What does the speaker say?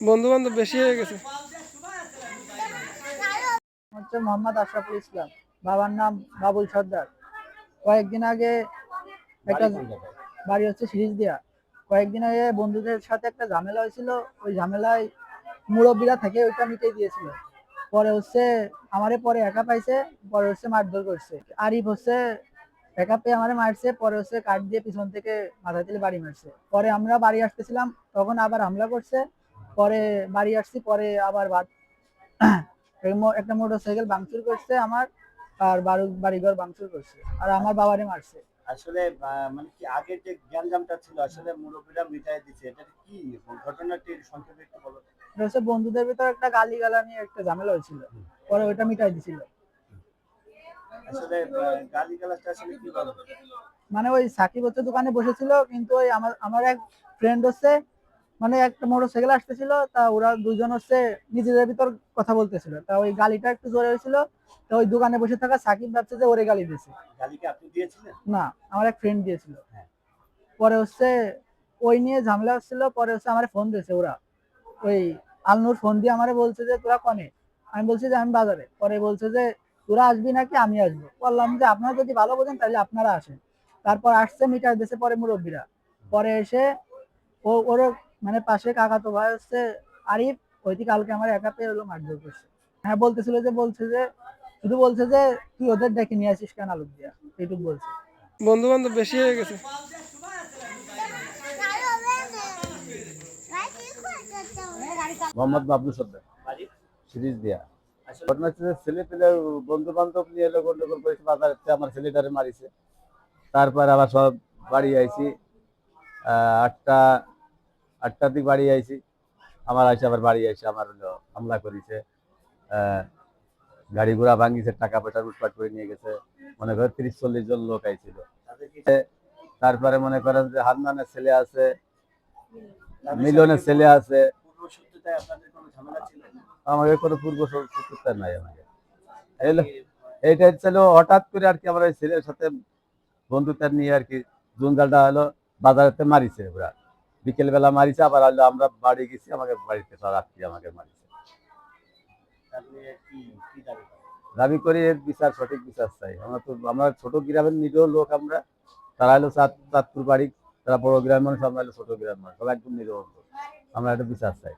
বন্ধু বান্ধব বেশি হয়ে গেছে। হচ্ছে মোহাম্মদ আশরাফুল ইসলাম। বাবার নাম বাবুল সর্দার। কয়েকদিন আগে একটা বাড়ি হচ্ছে সিরিজ দিয়া কয়েকদিন আগে বন্ধুদের সাথে একটা ঝামেলা হয়েছিল। ওই ঝামেলায় মুরব্বীরা থেকে ওইটা মিটে দিয়েছিল। পরে হচ্ছে আমারে পরে একা পাইছে পরে হচ্ছে মারধর করছে। আরিফ হচ্ছে একা পেয়ে আমারে মারছে পরে হচ্ছে কাঠ দিয়ে পিছন থেকে মাথা তুলে বাড়ি মারছে। পরে আমরা বাড়ি আসতেছিলাম তখন আবার হামলা করছে। পরে বাড়ি আসছি পরে আবার একটা মোটর সাইকেল ভাঙচুর করছে আমার আর বাড়ি বাড়িঘর ভাঙচুর করছে। আর আমার বাবারে মারছে। আসলে মানে কি আগের যে গ্যাঞ্জামটা ছিল আসলে মুরব্বীরা মিটাই দিচ্ছে এটা কি ঘটনাটি সংক্ষেপে একটু বলো? এটা হচ্ছে বন্ধুদের ভিতর একটা গালি গালা নিয়ে একটা ঝামেলা হয়েছিল। পরে ওইটা মিটাই দিছিল। আসলে গালি গালাজটা আসলে কি বলো? মানে ওই সাকিব হচ্ছে দোকানে বসেছিল কিন্তু ওই আমার আমার এক ফ্রেন্ড হচ্ছে মানে একটা মোটর সাইকেল আসতেছিল তা ওরা দুজন হচ্ছে নিজেদের ভিতর কথা বলতেছিল। তা ওই গালিটা একটু জোরে হয়েছিল তা ওই দোকানে বসে থাকা সাকিব ভাবছে যে ওরে গালি দিয়েছে। না আমার এক ফ্রেন্ড দিয়েছিল। হ্যাঁ। পরে হচ্ছে ওই নিয়ে ঝামেলা হচ্ছিল পরে হচ্ছে আমার ফোন দিয়েছে ওরা। ওই আলনুর ফোন দিয়ে আমারে বলছে যে তোরা কনে? আমি বলছি যে আমি বাজারে। পরে বলছে যে তোরা আসবি নাকি আমি আসব? বললাম যে আপনারা যদি ভালো বোঝেন তাহলে আপনারা আসেন। তারপর আসছে মিটার দেশে পরে মুরব্বীরা। পরে এসে ও ওর মানে পাশে কাকাতো ভাই হচ্ছে আরিফ ওইটি কালকে আমার একা পেয়ে হলো মারধর করছে। হ্যাঁ বলতেছিল যে বলছে যে শুধু বলছে যে তুই ওদের ডেকে নিয়ে আসিস কেন আলোক দিয়া? এইটুকু বলছে। বন্ধু বান্ধব বেশি হয়ে গেছে। মোহাম্মদ মাবলু সর্দার। সিরিজ দিয়া। ঘটনা হচ্ছে ছেলে পেলে বন্ধু বান্ধব নিয়ে এলো গন্ডগোল করেছে বাজারে আমার ছেলেটারে মারিছে। তারপর আবার সব বাড়ি আইছি। আহ, আটটা আটটার দিক বাড়ি আইছি। আমার আইসে আবার বাড়ি আইসে আমার হামলা করেছে। গাড়ি ঘোড়া ভাঙিছে, টাকা পয়সা লুটপাট করে নিয়ে গেছে। মনে করেন তিরিশ, চল্লিশ জন লোক আইছিল। তারপরে মনে করেন যে হান্নানের ছেলে আছে, মিলনের ছেলে আছে। আমাকে কোনো পূর্ব শত্রুতা নাই আমাকে এইটা ছিল হঠাৎ করে আর কি আমার ছেলের সাথে বন্ধুতা নিয়ে আর কি জঞ্জালটা হলো বাজারেতে মারিছে ওরা। বিকেল বেলা মারিছে, আবার হলো আমরা বাড়ি গেছি, আমাকে বাড়িতে রাত্রি আমাকে মারিছে। দাবি করি এর বিচার সঠিক বিচার চাই। আমরা তো, আমরা ছোট গ্রামের নিজেও লোক আমরা। তারা হলো চাঁদ, চাঁদপুর বাড়ি, তারা বড় গ্রামের মানুষ, আমরা হলো ছোট গ্রামের মানুষ। সবাই একদম নিজেও আমরা একটা বিচার চাই